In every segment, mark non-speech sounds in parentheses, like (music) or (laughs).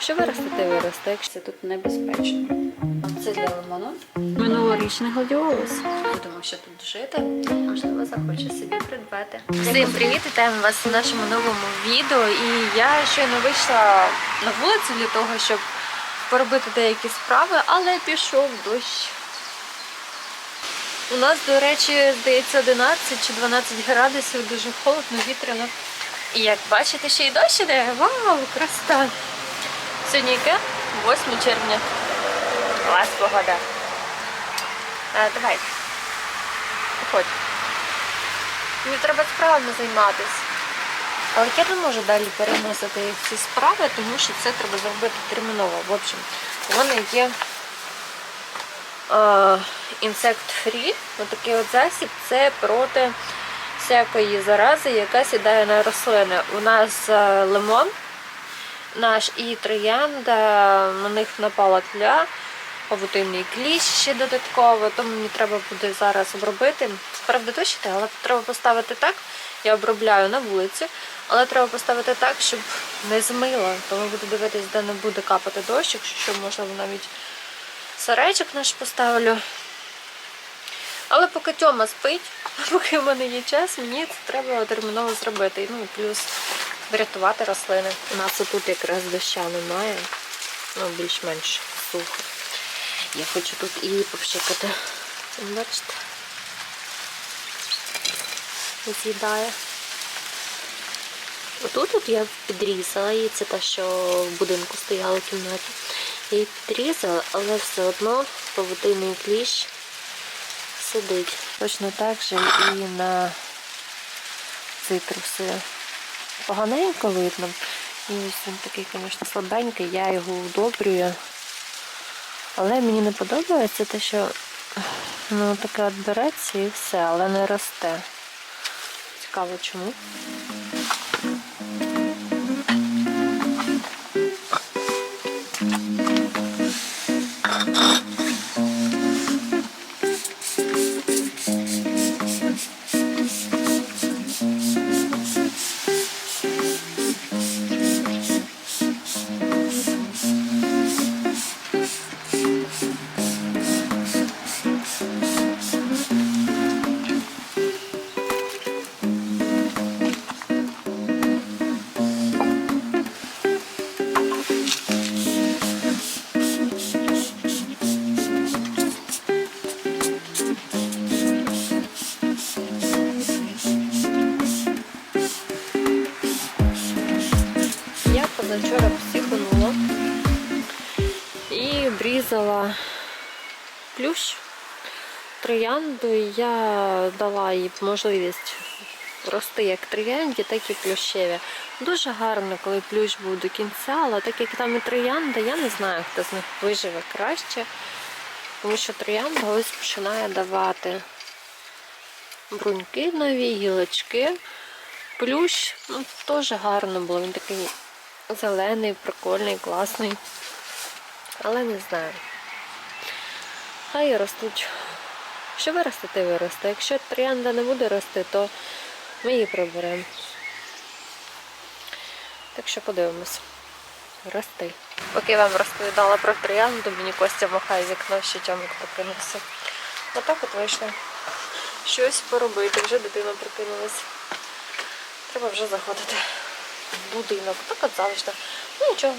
Що виростити, виросте, якщо це тут небезпечно. Це для лимону. Минулорічний гладіолус. Будемо ще тут жити. Можливо, захоче собі придбати. Всім привіт! Вітаємо вас у нашому новому відео. І я щойно вийшла на вулицю для того, щоб поробити деякі справи, але пішов дощ. У нас, до речі, здається, 11 чи 12 градусів, дуже холодно, вітряно. І як бачите, ще й дощ іде. Вау, красота! Сьогодні яке? 8 червня. Клас погода. А, давай. Виходь. Мені треба справами займатися. Але я не можу далі переносити ці справи, тому що це треба зробити терміново. В общем, у мене є Free, отакий от засіб, це проти всякої зарази, яка сідає на рослини. У нас е, лимон наш і троянда, на них напала тля, павутинний кліщ ще додатково, тому мені треба буде зараз обробити. Правда, дощ але треба поставити так. Я обробляю на вулиці, але треба поставити так, щоб не змило. Тому буду дивитись, де не буде капати дощ, якщо що, можливо, навіть сарайчик наш поставлю. Але поки Тьома спить, поки в мене є час, мені це треба терміново зробити. Ну і плюс врятувати рослини. У нас тут якраз доща немає, ну більш-менш сухо. Я хочу тут і попшикати. Бачите? З'їдає. Отут от я підрізала її, це те, що в будинку стояла в кімнаті. Я її підрізала, але все одно павутинний кліщ сидить. Точно так же і на цитруси. Поганенько видно. І ось він такий, звісно, слабенький, я його удобрюю. Але мені не подобається те, що ну, таке от і все, але не росте. Цікаво чому. І плющ троянду. і Я дала їй можливість рости як троянді, так і плющеві. Дуже гарно, коли плющ був до кінця, але так як там і троянда, я не знаю, хто з них виживе краще, тому що троянда ось починає давати бруньки нові, гілочки. Плющ, ну, теж гарно було. Він такий зелений, прикольний, класний. Але не знаю. Хай ростуть. Що виростити, виросте. Якщо троянда не буде рости, то ми її приберемо. Так що подивимось. Рости. Поки я вам розповідала про троянду, мені Костя махає вікно, що тямик прокинувся. Отак от вийшло. Щось поробити, вже дитина прокинулась. Треба вже заходити в будинок. Так от завжди. Ну нічого.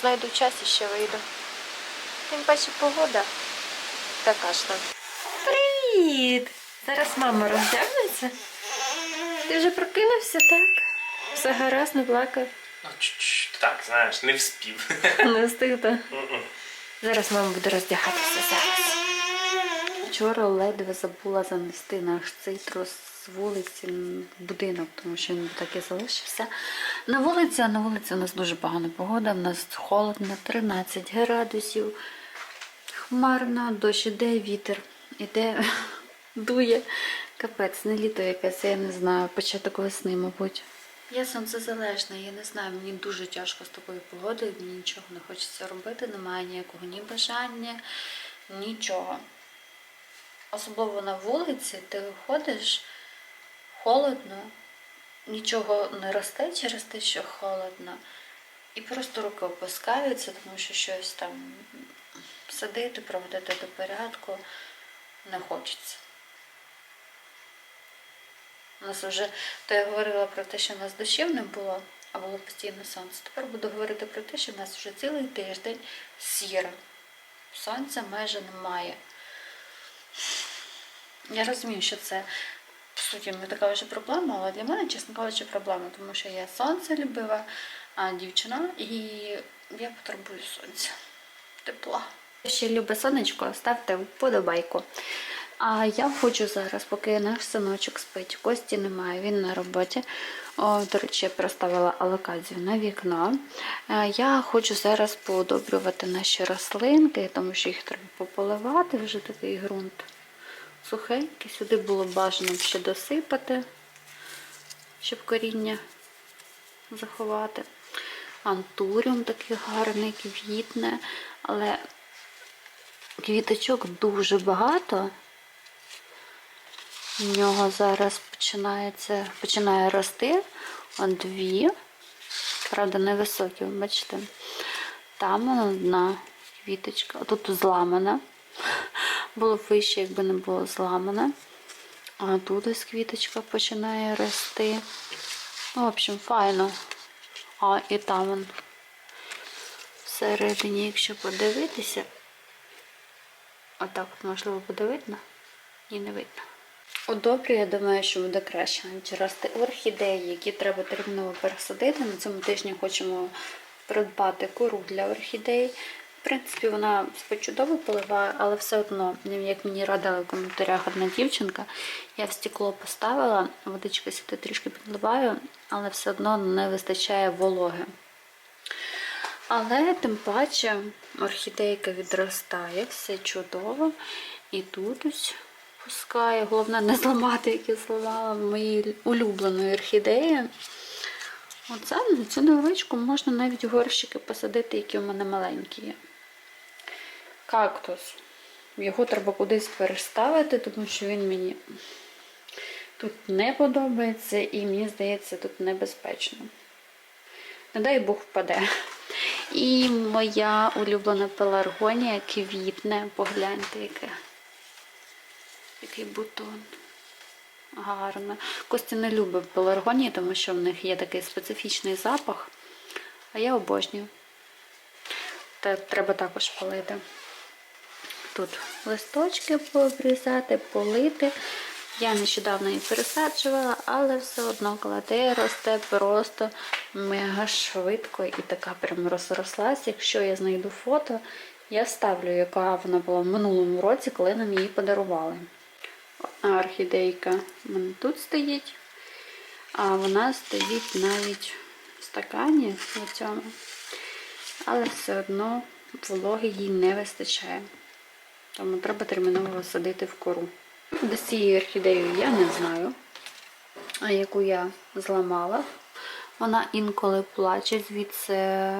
Знайду час і ще вийду. Тим паче погода така ж там. Привіт! Зараз мама роздягнеться. Ти вже прокинувся, так? Все гаразд, не плакав. Ну, так, знаєш, не вспів. (laughs) Не встиг, так? Зараз мама буде роздягатися зараз. Вчора ледве забула занести наш цитрус вулиці будинок, тому що він так і залишився. На вулиці, на вулиці у нас дуже погана погода, у нас холодно, 13 градусів. Хмарно, дощ іде, вітер іде, (laughs) дує. Капець, не літо якесь, я не знаю, початок весни, мабуть. Я сонцезалежна, я не знаю, мені дуже тяжко з такою погодою, мені нічого не хочеться робити, немає ніякого ні бажання, нічого. Особливо на вулиці, ти виходиш холодно, нічого не росте через те, що холодно. І просто руки опускаються, тому що щось там садити, проводити до порядку не хочеться. У нас вже, то я говорила про те, що у нас дощів не було, а було постійно сонце. Тепер буду говорити про те, що в нас вже цілий тиждень сіро. Сонця майже немає. Я розумію, що це суті не така вже проблема, але для мене, чесно кажучи, проблема, тому що я сонце любила, а дівчина, і я потребую сонця, тепла. Ще любе сонечко, ставте вподобайку. А я хочу зараз, поки наш синочок спить, Кості немає, він на роботі. О, до речі, я проставила алокацію на вікно. Е, Я хочу зараз поодобрювати наші рослинки, тому що їх треба пополивати, вже такий ґрунт сухенький. Сюди було бажано ще досипати, щоб коріння заховати. Антуріум такий гарний, квітне, але квіточок дуже багато. В нього зараз починається, починає рости дві. Правда, невисокі, бачите. Там одна квіточка. Тут зламана. Було б вище, якби не було зламана. А тут ось квіточка починає рости. Ну, в общем, файно. А і там он всередині, якщо подивитися. Отак от можливо буде видно. Ні, не видно. У добрі, я думаю, що буде краще навіть рости орхідеї, які треба терміново пересадити. На цьому тижні хочемо придбати кору для орхідей. В принципі, вона чудово поливає, але все одно, як мені радила в коментарях одна дівчинка, я в стекло поставила, водичка сюди трішки підливаю, але все одно не вистачає вологи. Але тим паче орхідейка відростає, все чудово. І тут ось пускає. Головне не зламати, як я зламала мої улюбленої орхідеї. Оце на цю невеличку можна навіть горщики посадити, які у мене маленькі є. Кактус. Його треба кудись переставити, тому що він мені тут не подобається і мені здається, тут небезпечно. Не дай Бог впаде. І моя улюблена пеларгонія квітне. Погляньте, яке. Який бутон. Гарно. Костя не любить пеларгонії, тому що в них є такий специфічний запах. А я обожнюю. Та треба також полити. Тут листочки пообрізати, полити. Я нещодавно її пересаджувала, але все одно кладе росте просто мега швидко і така прям розрослась. Якщо я знайду фото, я ставлю, яка вона була в минулому році, коли нам її подарували. Одна орхідейка в мене тут стоїть, а вона стоїть навіть в стакані в цьому, але все одно вологи їй не вистачає. Тому треба терміново садити в кору. Де з цією орхідеєю я не знаю, яку я зламала. Вона інколи плаче, звідси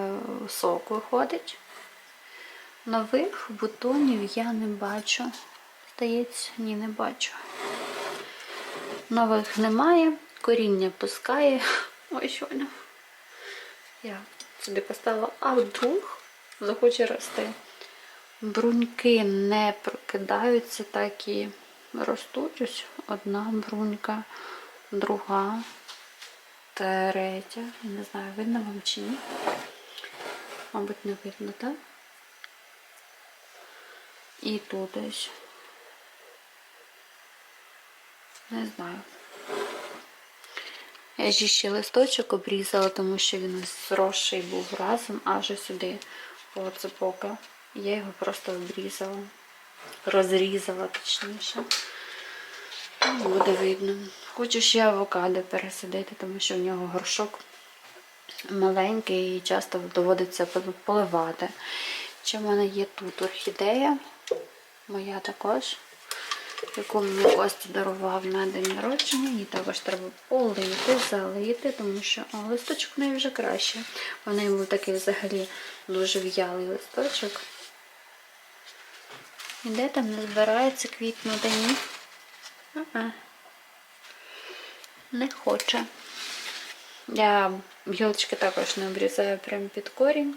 сок виходить. Нових бутонів я не бачу. Здається, ні, не бачу. Нових немає, коріння пускає. Ой, щойно. Я сюди поставила, а вдруг захоче рости. Бруньки не прокидаються, так і ростуть. Ось одна брунька, друга, третя. Я не знаю, видно вам чи ні. Мабуть, не видно, так? І тут ось. Не знаю. Я ж ще листочок обрізала, тому що він зросший був разом аж сюди по цепока. Я його просто обрізала, розрізала точніше. Ну, Буде видно. Хочу ще авокадо пересадити, тому що в нього горшок маленький і часто доводиться поливати. Ще в мене є тут орхідея, моя також, яку мені Костя дарував на день народження. Її також треба полити, залити, тому що о, листочок в неї вже краще. В неї був такий взагалі дуже в'ялий листочок. І де там не збирається квітнути? Ні? А-а. Не хоче. Я гілочки також не обрізаю прямо під корінь.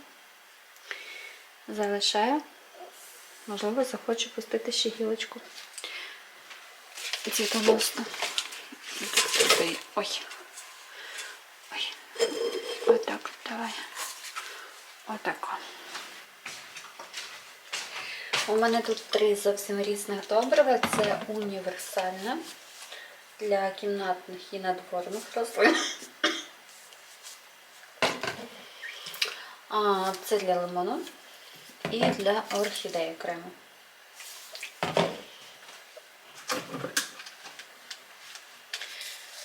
Залишаю. Можливо, захочу пустити ще гілочку. Цвітоносну. Ой. Ой. Ой. Отак, давай. Отак. У мене тут три зовсім різних добрива. Це універсальне для кімнатних і надворних рослин. Це для лимону і для орхідеї окремо.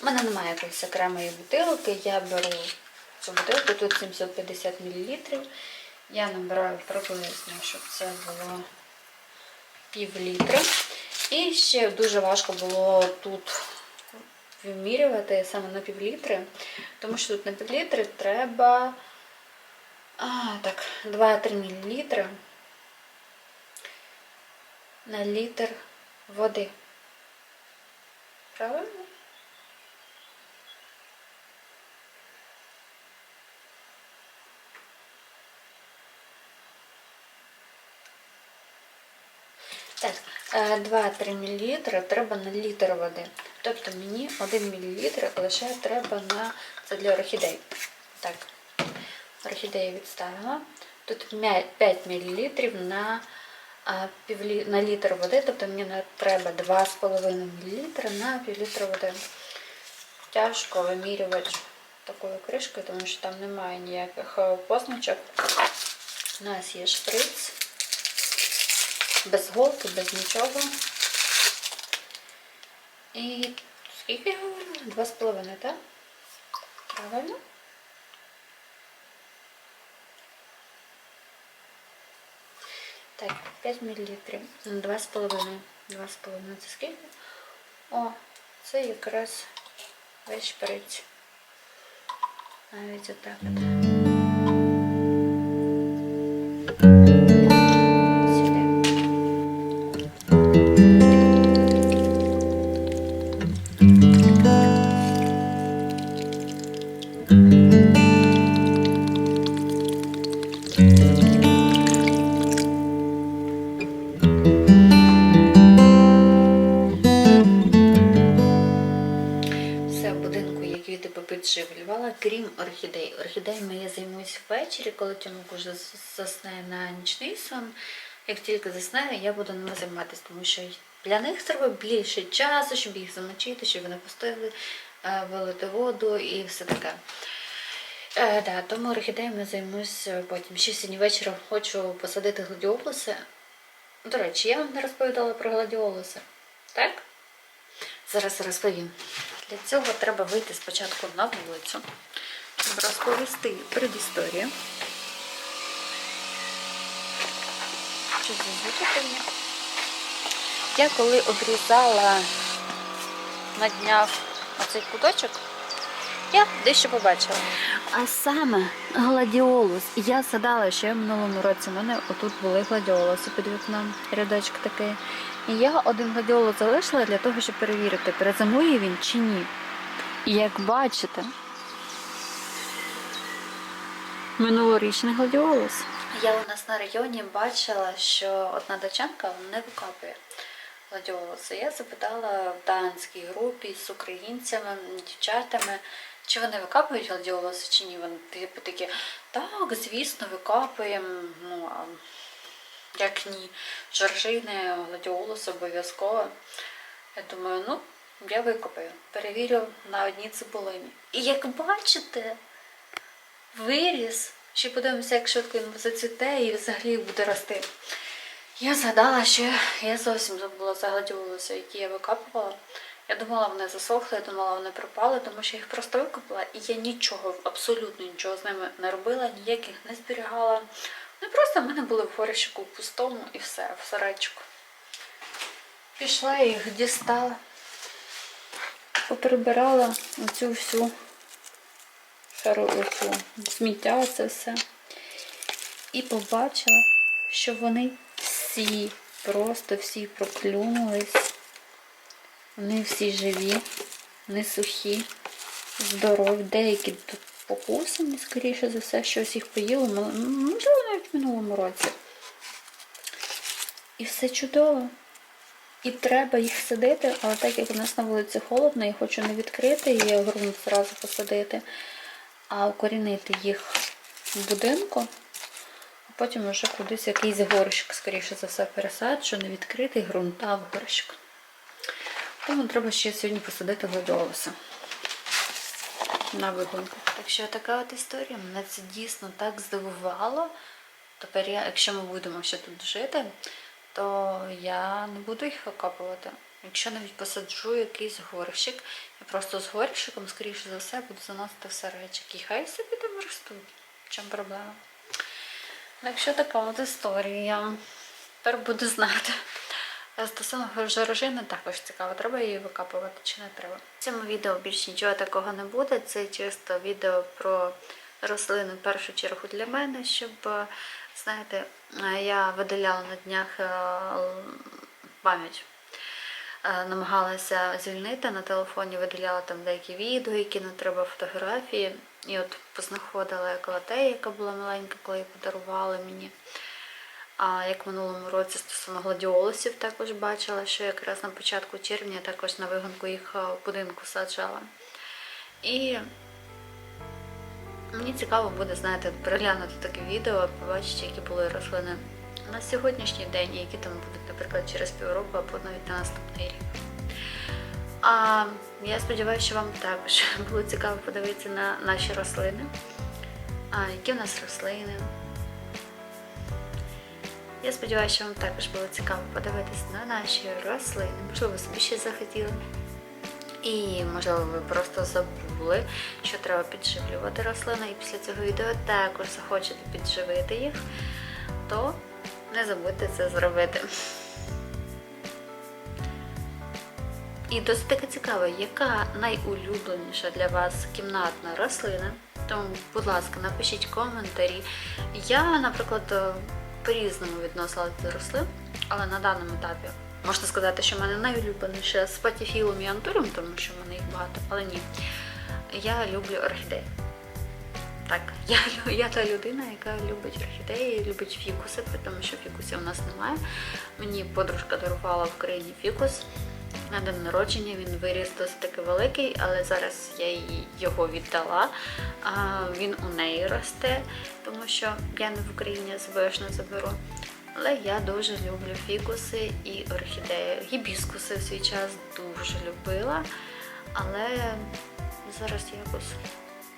У мене немає якоїсь окремої бутилки. Я беру цю бутилку, тут 750 мл. Я набираю приблизно, щоб це було пів літра. І ще дуже важко було тут вимірювати саме на пів літри, тому що тут на пів літри треба а, так, 2-3 мл на літр води. Правильно? Так, е, 2-3 мл треба на літр води. Тобто мені 1 мл лише треба на це для орхідей. Так, орхідеї відставила. Тут 5 мл на, на літр води, тобто мені треба 2,5 мл на пів літра води. Тяжко вимірювати такою кришкою, тому що там немає ніяких е, позначок. У нас є шприц без голки, без нічого. І скільки я говорила? Два з половиною, так? Правильно? Так, 5 мл. Два з половиною. Два з половиною це скільки? О, це якраз весь шприц. Навіть отак. от. Орхідей. Орхідеями я займусь ввечері, коли тянук уже засне на нічний сон. Як тільки засне, я буду ними займатися, тому що для них треба більше часу, щоб їх замочити, щоб вони пустили, е, вилити воду і все таке. Е, да, тому орхідеями займусь е, потім. Ще сьогодні вечором хочу посадити гладіолуси. До речі, я вам не розповідала про гладіолуси. Так? Зараз розповім. Для цього треба вийти спочатку на вулицю, розповісти предісторію. Що за мені? Я коли обрізала на днях оцей куточок, я дещо побачила. А саме гладіолус. Я згадала, що я в минулому році в мене отут були гладіолуси під вікном, рядочок такий. І я один гладіолус залишила для того, щоб перевірити, перезимує він чи ні. І як бачите, минулорічний гладіолус. Я у нас на районі бачила, що одна дочанка не викопує гладіолуси. Я запитала в данській групі з українцями, дівчатами, чи вони викапують гладіолуси чи ні. Вони типу такі, так, звісно, викапуємо. Ну, а як ні, жоржини, гладіолуси обов'язково. Я думаю, ну, я викопаю. Перевірю на одній цибулині. І як бачите, виріс. Ще подивимося, як швидко він зацвіте і взагалі буде рости. Я згадала, що я зовсім забула за які я викапувала. Я думала, вони засохли, я думала, вони пропали, тому що я їх просто викопала, і я нічого, абсолютно нічого з ними не робила, ніяких не зберігала. Вони просто в мене були в горщику пустому і все, в сарайчику. Пішла їх дістала, поприбирала оцю всю шару оцю сміття, це все. І побачила, що вони всі, просто всі проклюнулись. Вони всі живі, не сухі. здорові, деякі тут покусані, скоріше за все, щось їх поїло, можливо, навіть в минулому році. І все чудово. І треба їх садити, але так як у нас на вулиці холодно, я хочу не відкрити і ґрунт зразу посадити, а укорінити їх в будинку, а потім вже кудись якийсь горщик, скоріше за все, пересаджу, не відкритий ґрунт, а в горщик. Тому треба ще сьогодні посадити гладіолуси на вигонку. Так що така от історія, мене це дійсно так здивувало. Тепер, я, якщо ми будемо ще тут жити, то я не буду їх викопувати. Якщо навіть посаджу якийсь горщик, я просто з горщиком, скоріше за все, буду заносити все речики. І хай собі там ростуть. В чому проблема? Так що така от історія. Тепер буду знати. Стосовно жорожини також цікаво, треба її викапувати чи не треба. В цьому відео більш нічого такого не буде. Це чисто відео про рослини в першу чергу для мене, щоб, знаєте, я видаляла на днях е, пам'ять. Е, Намагалася звільнити на телефоні, видаляла там деякі відео, які не треба фотографії. І от познаходила еколатею, яка була маленька, коли її подарували мені. А як в минулому році стосовно гладіолусів також бачила, що якраз на початку червня я також на вигонку їх в будинку саджала. І мені цікаво буде, знаєте, переглянути таке відео, побачити, які були рослини на сьогоднішній день, і які там будуть, наприклад, через півроку або навіть на наступний рік. А я сподіваюся, що вам також (laughs) було цікаво подивитися на наші рослини. А які в нас рослини? Я сподіваюся, що вам також було цікаво подивитися на наші рослини. Можливо, ви собі ще захотіли. І, можливо, ви просто забули, що треба підживлювати рослини, і після цього відео також захочете підживити їх, то не забудьте це зробити. І досить таки цікаво, яка найулюбленіша для вас кімнатна рослина. Тому, будь ласка, напишіть коментарі. Я, наприклад, по-різному відносила до рослин, але на даному етапі можна сказати, що в мене найулюбленіше з патіфілом і антуром, тому що в мене їх багато, але ні. Я люблю орхідеї. Так, (laughs) я, я та людина, яка любить орхідеї, любить фікуси, тому, що фікусів у нас немає. Мені подружка дарувала в Україні фікус. На день народження він виріс досить таки великий, але зараз я їй його віддала. А він у неї росте, тому що я не в Україні не заберу. Але я дуже люблю фікуси і орхідеї. Гібіскуси в свій час дуже любила, але зараз якось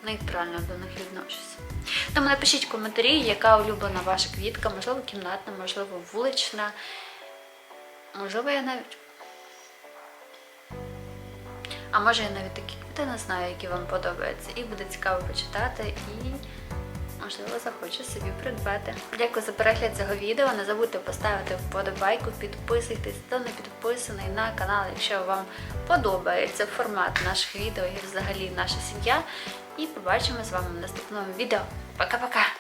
нейтрально до них відношуся. Тому напишіть в коментарі, яка улюблена ваша квітка, можливо, кімнатна, можливо, вулична. Можливо, я навіть. А може я навіть такі квіти не знаю, які вам подобаються. І буде цікаво почитати і, можливо, захочу собі придбати. Дякую за перегляд цього відео. Не забудьте поставити вподобайку, підписуйтесь, хто не підписаний на канал, якщо вам подобається формат наших відео і взагалі наша сім'я. І побачимо з вами в наступному відео. Пока-пока!